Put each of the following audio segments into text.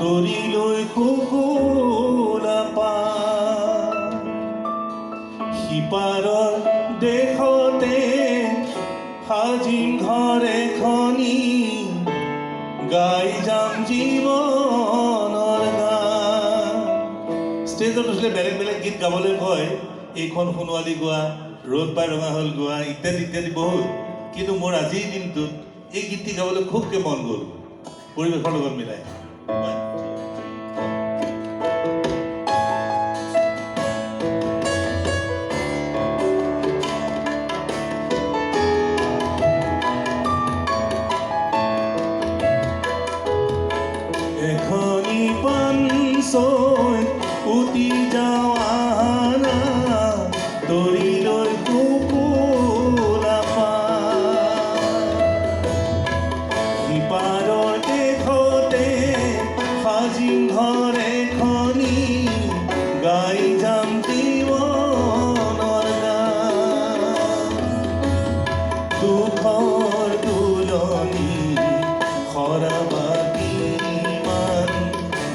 তৰিলৈ কুকুৰা পা। সিপাৰৰ দেশতে সাজিম ঘৰ এখনি গাই যাম জীৱনৰ গান ষ্টেজত উঠিলে বেলেগ বেলেগ গীত গাবলৈ কয় এইখন সোণোৱালী গোৱা, ৰ'দ পাই ৰঙা হ'ল গোৱা, ইত্যাদি ইত্যাদি বহুত। কিন্তু মোৰ আজিৰ দিনটোত এই গীতটি গাবলৈ খুবকৈ মন গ'ল। পৰিৱেশৰ লগত মিলাই। পানচৈ উতি যাৱানা তৰিলৈ কুকুৰা পা দেখতে সাজিং সাজিম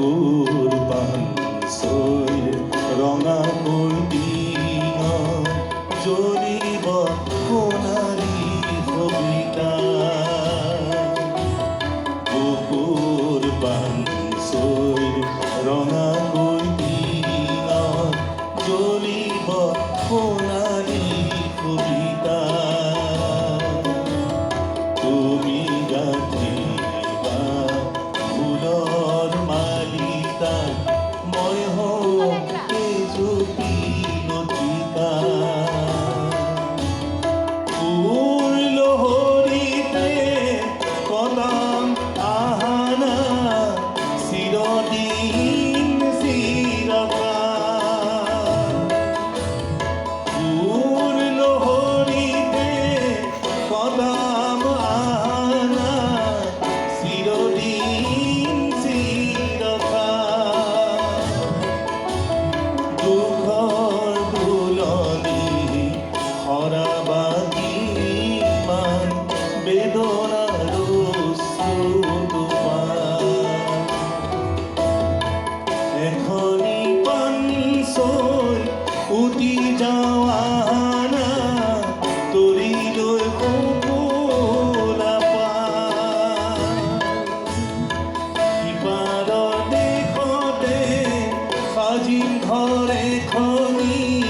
কুকুৰ পানচৈ ৰঙা কৰ্দিঙ মই হওঁ পানচৈ উটি যাৱানা তৰিলৈ আজি ঘরে সিপাৰৰ